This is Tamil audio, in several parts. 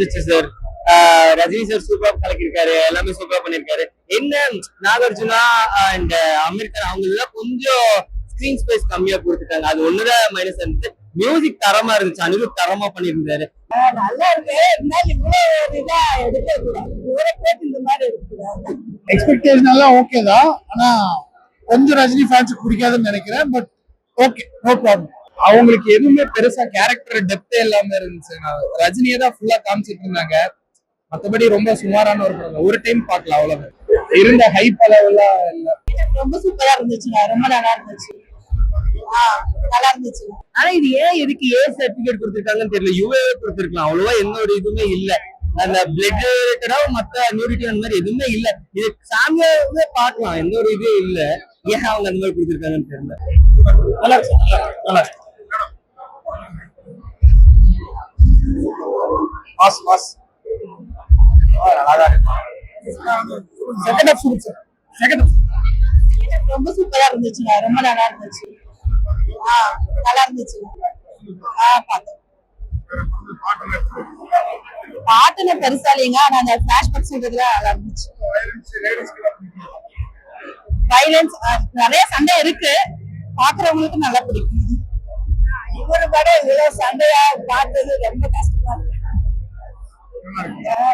இருந்துச்சு சார் ரஜினி சார் சூப்பரா கலக்கிருக்காரு எல்லாமே சூப்பரா பண்ணிருக்காரு என்ன நாகார்ஜுனா அண்ட் அமீர் கான் அவங்க எல்லாம் கொஞ்சம் ஸ்கிரீன் ஸ்பேஸ் கம்மியா கொடுத்துட்டாங்க. அது ஒண்ணுதான் மைனஸ் இருந்துச்சு மியூசிக் தரமா இருந்துச்சு. அனிருத் தரமா பண்ணியிருந்தாரு. நல்லா இருக்கு. இருந்தாலும் இவ்வளவு இதா போட்டு இந்த மாதிரி எடுக்கக்கூடாது எக்ஸ்பெக்டேஷன் எல்லாம் ஓகே தான். ஆனா கொஞ்சம் ரஜினி ஃபேன்ஸுக்கு பிடிக்காதுன்னு நினைக்கிறேன் பட் ஓகே நோ ப்ராப்ளம் அவங்களுக்கு எதுவுமே பெருசா கேரக்டர் டெப்தே இல்லாம இருந்துச்சு. நான் ரஜினியை தான் ஃபுல்லா காமிச்சிட்டு இருந்தாங்க. மத்தபடி ரொம்ப சுமாரான ஒரு படம். ஒரு டைம் பார்க்கலாம் அவ்வளவுதான். இருந்த ஹைப் அளவுலாம் இல்ல. ரொம்ப சூப்பரா இருந்துச்சுங்க. ரொம்ப நல்லா இருந்துச்சு. ஆ நல்லா இருந்துச்சு. ஆனா இது ஏன் எதுக்கு ஏ சர்டிபிகேட் கொடுத்திருக்காங்கன்னு தெரியல. யூஏ கொடுத்திருக்கலாம். அவ்வளவா எந்த ஒரு இதுவுமே இல்ல. அந்த பிளட் ரிலேட்டடா மத்த நியூரிட்டி அந்த மாதிரி எதுவுமே இல்ல. இது சாமியாவே பார்க்கலாம். எந்த ஒரு இதுவும் இல்ல. ஏன் அவங்க அந்த மாதிரி கொடுத்திருக்காங்கன்னு தெரியல. நல்லா நல்லா பாஸ் பாஸ். செகண்ட் ஹாஃப் சூப்பர் செகண்ட் ரொம்ப சூப்பரா இருந்துச்சுங்க ரொம்ப நல்லா இருந்துச்சு. ஆ நல்லா இருந்துச்சு. ஆ பார்த்தேன். பாட்டுல பெருசா இல்லைங்க ஆனா அந்த பிளாஷ்பேக் சொல்றதுல நல்லா இருந்துச்சு. வைலன்ஸ் நிறைய சண்டை இருக்கு. பாக்குறவங்களுக்கு நல்லா பிடிக்கும். இவரு படம் இவ்வளவு சண்டையா பார்த்தது ரொம்ப கஷ்டமா இருக்கு.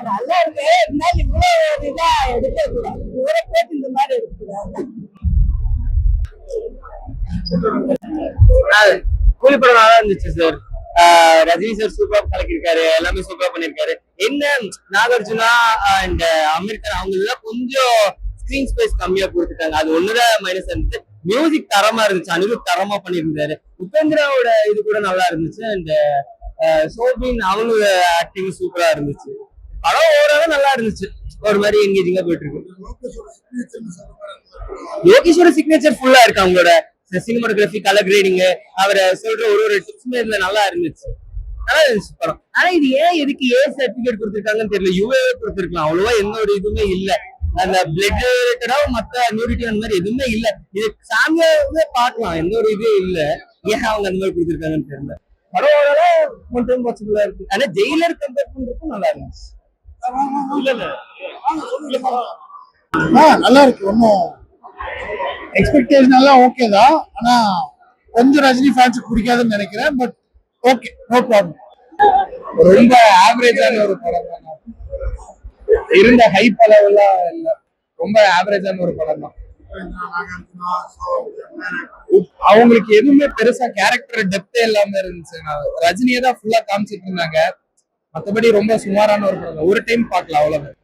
நல்லா இருக்கு. இருந்தாலும் இவ்வளவு இதா எடுக்க கூடாது இவரை போட்டு இந்த மாதிரி எடுக்கக்கூடாது. கூலி படம் நல்லா இருந்துச்சு சார் ரஜினி சார் சூப்பரா கலக்கிருக்காரு எல்லாமே சூப்பரா பண்ணிருக்காரு என்ன நாகார்ஜுனா அண்ட் அமீர் கான் அவங்க எல்லாம் கொஞ்சம் ஸ்கிரீன் ஸ்பேஸ் கம்மியா கொடுத்துட்டாங்க. அது ஒண்ணுதான் மைனஸ் இருந்துச்சு மியூசிக் தரமா இருந்துச்சு. அனிருத் தரமா பண்ணியிருந்தாரு. உபேந்திராவோட இது கூட நல்லா இருந்துச்சு. அண்ட் சோபின் அவங்க ஆக்டிங் சூப்பரா இருந்துச்சு. படம் ஓரளவு நல்லா இருந்துச்சு. ஒரு மாதிரி என்கேஜிங்கா போயிட்டு இருக்கு யோகேஸ்வர சிக்னேச்சர் ஃபுல்லா இருக்கு அவங்களோட. சினிமாட்டோகிராஃபி கலர் கிரேடிங் அவரை சொல்ற ஒரு ஒரு டிப்ஸுமே இதுல நல்லா இருந்துச்சு. நல்லா இருந்துச்சு படம். ஆனா இது ஏன் எதுக்கு ஏ சர்டிபிகேட் கொடுத்துருக்காங்கன்னு தெரியல. யூஏ கொடுத்துருக்கலாம். அவ்வளவா எந்த ஒரு இதுவுமே இல்ல. அந்த பிளட் ரிலேட்டடா மத்த நியூரிட்டி அந்த மாதிரி எதுவுமே இல்ல. இது சாமியாவே பார்க்கலாம். எந்த ஒரு இதுவும் இல்ல. ஏன் அவங்க அந்த மாதிரி கொடுத்துருக்காங்கன்னு தெரியல. படம் ஒன் டைம் வாட்சபிளா இருக்கு. ஆனா ஜெயிலர் கம்பேர் நல்லா இருந்துச்சு இல்ல நல்லா இருக்கு. ஒன்றும் எக்ஸ்பெக்டேஷன் எல்லாம் ஓகே தான். ஆனா கொஞ்சம் ரஜினி ஃபேன்ஸுக்கு பிடிக்காதுன்னு நினைக்கிறேன் பட் ஓகே நோ ப்ராப்ளம் ரொம்ப ஆவரேஜான ஒரு படம் தான். இருந்த ஹைப் அளவுலாம் இல்ல. ரொம்ப ஆவரேஜான ஒரு படம் தான். அவங்களுக்கு எதுவுமே பெருசா கேரக்டர் டெப்தே இல்லாம இருந்துச்சு. ரஜினியை தான் ஃபுல்லா காமிச்சிட்டு இருந்தாங்க. மத்தபடி ரொம்ப சுமாரான ஒரு படம். ஒரு டைம் பார்க்கலாம் அவ்வளவுதான்